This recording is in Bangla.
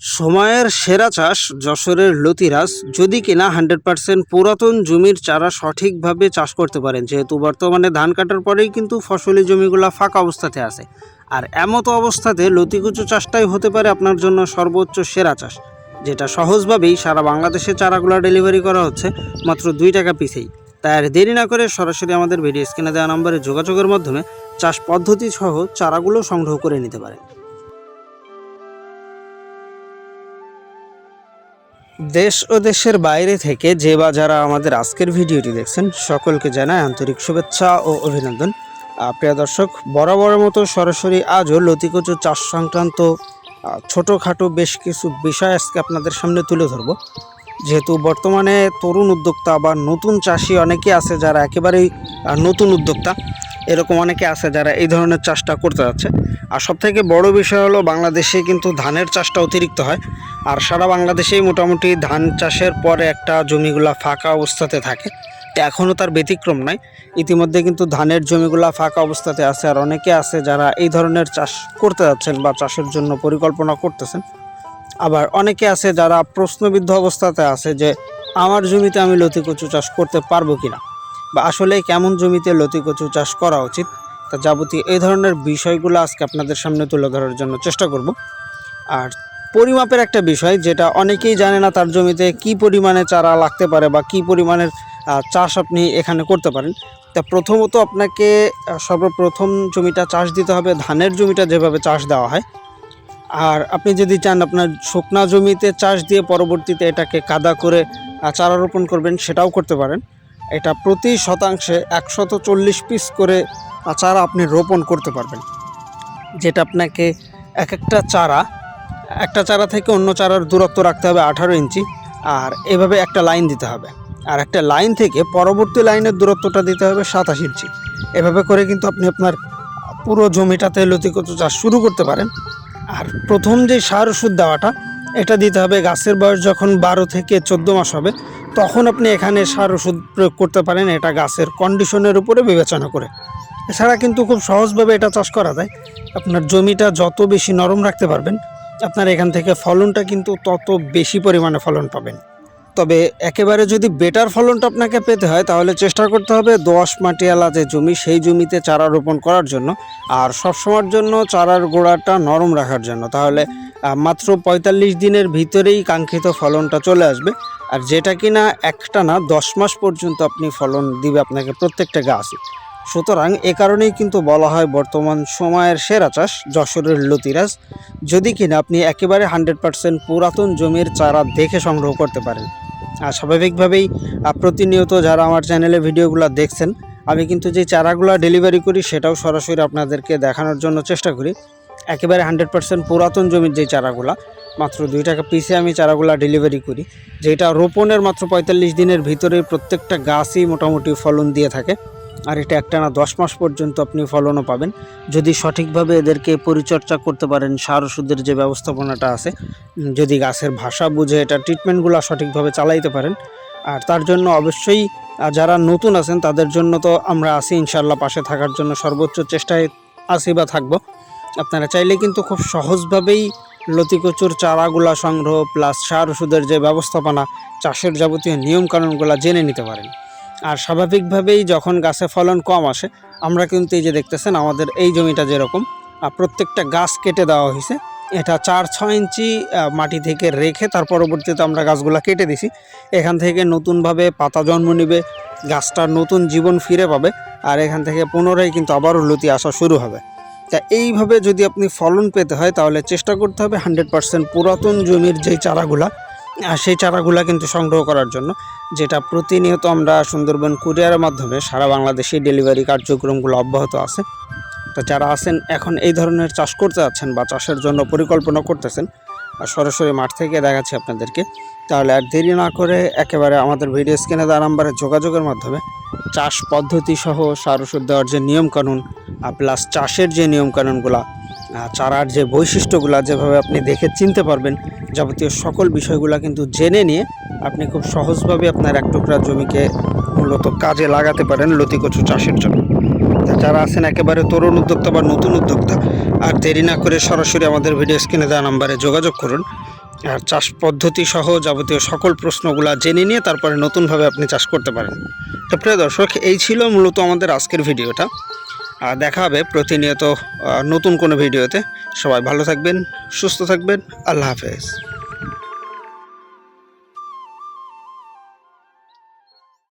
সময়ের সেরা চাষ যশোরের লতিরাজ। যদি কিনা হান্ড্রেড পার্সেন্ট পুরাতন জমির চারা সঠিকভাবে চাষ করতে পারেন, যেহেতু বর্তমানে ধান কাটার পরেই কিন্তু ফসলি জমিগুলো ফাঁকা অবস্থাতে আছে। আর এমতো অবস্থাতে লতিকুচু চাষটাই হতে পারে আপনার জন্য সর্বোচ্চ সেরা চাষ, যেটা সহজভাবেই সারা বাংলাদেশে চারাগুলো ডেলিভারি করা হচ্ছে মাত্র দুই টাকা পিসেই। তাই আর দেরি না করে সরাসরি আমাদের ভিডিও স্ক্রিনে দেওয়া নম্বরে যোগাযোগের মাধ্যমে চাষ পদ্ধতি সহ চারাগুলো সংগ্রহ করে নিতে পারেন। দেশ ও দেশের বাইরে থেকে যে বা যারা আমাদের আজকের ভিডিওটি দেখছেন, সকলকে জানায় আন্তরিক শুভেচ্ছা ও অভিনন্দন। প্রিয় দর্শক, বরাবরের মতো সরাসরি আজও লতিকচু চাষ সংক্রান্ত ছোটোখাটো বেশ কিছু বিষয় আজকে আপনাদের সামনে তুলে ধরবো। যেহেতু বর্তমানে তরুণ উদ্যোক্তা বা নতুন চাষি অনেকে আছে যারা একেবারেই নতুন উদ্যোক্তা। এরকম অনেকে আছে যারা এই ধরনের চাষটা করতে যাচ্ছে। আর সবথেকে বড় বিষয় হলো বাংলাদেশে কিন্তু ধানের চাষটা অতিরিক্ত হয়। আর সারা বাংলাদেশেই মোটামুটি ধান চাষের পরে একটা জমিগুলা ফাঁকা অবস্থাতে থাকে। তো এখনও তার ব্যতিক্রম নাই। ইতিমধ্যে কিন্তু ধানের জমিগুলা ফাঁকা অবস্থাতে আছে। আর অনেকে আছে যারা এই ধরনের চাষ করতে যাচ্ছেন বা চাষের জন্য পরিকল্পনা করতেছেন। আবার অনেকে আছে যারা প্রশ্নবিদ্ধ অবস্থাতে আছে যে, আমার জমিতে আমি লতি কচু চাষ করতে পারব কিনা? বা আসলে কেমন জমিতে লতি কচু চাষ করা উচিত, তা যাবতীয় এই ধরনের বিষয়গুলো আজকে আপনাদের সামনে তুলে ধরার জন্য চেষ্টা করব। আর পরিমাপের একটা বিষয়, যেটা অনেকেই জানে না তার জমিতে কি পরিমাণে চারা লাগতে পারে বা কি পরিমাণের চাষ আপনি এখানে করতে পারেন। তা প্রথমত আপনাকে সর্বপ্রথম জমিটা চাষ দিতে হবে, ধানের জমিটা যেভাবে চাষ দেওয়া হয়। আর আপনি যদি চান আপনার শুকনা জমিতে চাষ দিয়ে পরবর্তীতে এটাকে কাদা করে চারা রোপণ করবেন, সেটাও করতে পারেন। এটা প্রতি শতাংশে একশত চল্লিশ পিস করে চারা আপনি রোপণ করতে পারবেন। যেটা আপনাকে এক একটা চারা একটা চারা থেকে অন্য চারার দূরত্ব রাখতে হবে আঠারো ইঞ্চি, আর এভাবে একটা লাইন দিতে হবে। আর একটা লাইন থেকে পরবর্তী লাইনের দূরত্বটা দিতে হবে সাতাশ ইঞ্চি। এভাবে করে কিন্তু আপনি আপনার পুরো জমিটাতে লতিকচু চাষ শুরু করতে পারেন। আর প্রথম যে সার ওষুধ দেওয়াটা, এটা দিতে হবে গাছের বয়স যখন বারো থেকে চোদ্দ মাস হবে তখন আপনি এখানে সার ওষুধ প্রয়োগ করতে পারেন, এটা গাছের কন্ডিশনের উপরে বিবেচনা করে। এছাড়া কিন্তু খুব সহজভাবে এটা চাষ করা যায়। আপনার জমিটা যত বেশি নরম রাখতে পারবেন, আপনার এখান থেকে ফলনটা কিন্তু তত বেশি পরিমাণে ফলন পাবেন। তবে একেবারে যদি বেটার ফলনটা আপনাকে পেতে হয়, তাহলে চেষ্টা করতে হবে দোআঁশ মাটিয়ালা যে জমি, সেই জমিতে চারা রোপণ করার জন্য, আর সবসময়ের জন্য চারার গোড়াটা নরম রাখার জন্য। তাহলে মাত্র পঁয়তাল্লিশ দিনের ভিতরেই কাঙ্ক্ষিত ফলনটা চলে আসবে। আর যেটা কি না একটা না, দশ মাস পর্যন্ত আপনি ফলন দিবে আপনাকে প্রত্যেকটা গাছই সুতরাং এ কারণেই কিন্তু বলা হয় বর্তমান সময়ের সেরা চাষ যশোরের লতিরাজ। যদি কিনা আপনি একেবারে হান্ড্রেড পার্সেন্ট পুরাতন জমির চারা দেখে সংগ্রহ করতে পারেন। আর স্বাভাবিকভাবেই প্রতিনিয়ত যারা আমার চ্যানেলে ভিডিওগুলো দেখছেন, আমি কিন্তু যে চারাগুলো ডেলিভারি করি সেটাও সরাসরি আপনাদেরকে দেখানোর জন্য চেষ্টা করি। একেবারে হান্ড্রেড পার্সেন্ট পুরাতন জমির যে চারাগুলা, মাত্র দুই টাকা পিসে আমি চারাগুলা ডেলিভারি করি। যেটা রোপণের মাত্র পঁয়তাল্লিশ দিনের ভিতরে প্রত্যেকটা গাছই মোটামুটি ফলন দিয়ে থাকে। আর এটা একটানা দশ মাস পর্যন্ত আপনি ফলনও পাবেন। যদি সঠিকভাবে এদেরকে পরিচর্যা করতে পারেন, সার ওষুধের যে ব্যবস্থাপনাটা আছে যদি গাছের ভাষা বুঝে এটা ট্রিটমেন্টগুলো সঠিকভাবে চালাইতে পারেন। আর তার জন্য অবশ্যই যারা নতুন আছেন, তাদের জন্য তো আমরা আছি ইনশাল্লাহ পাশে থাকার জন্য সর্বোচ্চ চেষ্টায় আছি বা থাকব। আপনারা চাইলে কিন্তু খুব সহজভাবেই লতিকচুর চারাগুলা সংগ্রহ প্লাস সার ওষুধের যে ব্যবস্থাপনা, চাষের যাবতীয় নিয়মকানুনগুলো জেনে নিতে পারেন। আর স্বাভাবিকভাবেই যখন গাছে ফলন কম আসে, আমরা কিন্তু এই যে দেখতেছেন আমাদের এই জমিটা যেরকম প্রত্যেকটা গাছ কেটে দেওয়া হয়েছে। এটা চার ছ ইঞ্চি মাটি থেকে রেখে তার পরবর্তীতে আমরা গাছগুলা কেটে দিছি। এখান থেকে নতুনভাবে পাতা জন্ম নেবে, গাছটা নতুন জীবন ফিরে পাবে, আর এখান থেকে পুনরায় কিন্তু আবারও লতি আসা শুরু হবে। তা এইভাবে যদি আপনি ফলন পেতে হয়, তাহলে চেষ্টা করতে হবে হান্ড্রেড পার্সেন্ট পুরাতন জমির যেই চারাগুলা সেই চারাগুলা কিন্তু সংগ্রহ করার জন্য, যেটা প্রতিনিয়ত আমরা সুন্দরবন কুরিয়ারের মাধ্যমে সারা বাংলাদেশে ডেলিভারি কার্যক্রমগুলো অব্যাহত আছে। তো যারা আছেন, এখন এই ধরনের চাষ করতে যাচ্ছেন বা চাষের জন্য পরিকল্পনা করতেছেন সরাসরি মাঠ থেকে দেখাচ্ছি আপনাদেরকে। তাহলে আর দেরি না করে একেবারে আমাদের ভিডিও স্ক্রিনে দেওয়া নাম্বারে যোগাযোগের মাধ্যমে চাষ পদ্ধতি সহ সার ওষুধ দেওয়ার যে নিয়মকানুন প্লাস চাষের যে নিয়মকানুনগুলা চারার যে বৈশিষ্ট্যগুলা যেভাবে আপনি দেখে চিনতে পারবেন যাবতীয় সকল বিষয়গুলা কিন্তু জেনে নিয়ে আপনি খুব সহজভাবে আপনার এক টুকরা জমিকে মূলত কাজে লাগাতে পারেন লতিকচু চাষের জন্য। যারা আছেন একেবারে তরুণ উদ্যোক্তা বা নতুন উদ্যোক্তা, আর দেরি না করে সরাসরি আমাদের ভিডিও স্ক্রিনে দেওয়া নাম্বারে যোগাযোগ করুন। আর চাষ পদ্ধতি সহ যাবতীয় সকল প্রশ্নগুলো জেনে নিয়ে তারপরে নতুনভাবে আপনি চাষ করতে পারেন। তো প্রিয় দর্শক, এই ছিল মূলত আমাদের আজকের ভিডিওটা। আর দেখা হবে প্রতিনিয়ত নতুন কোনো ভিডিওতে। সবাই ভালো থাকবেন, সুস্থ থাকবেন। আল্লাহ হাফেজ।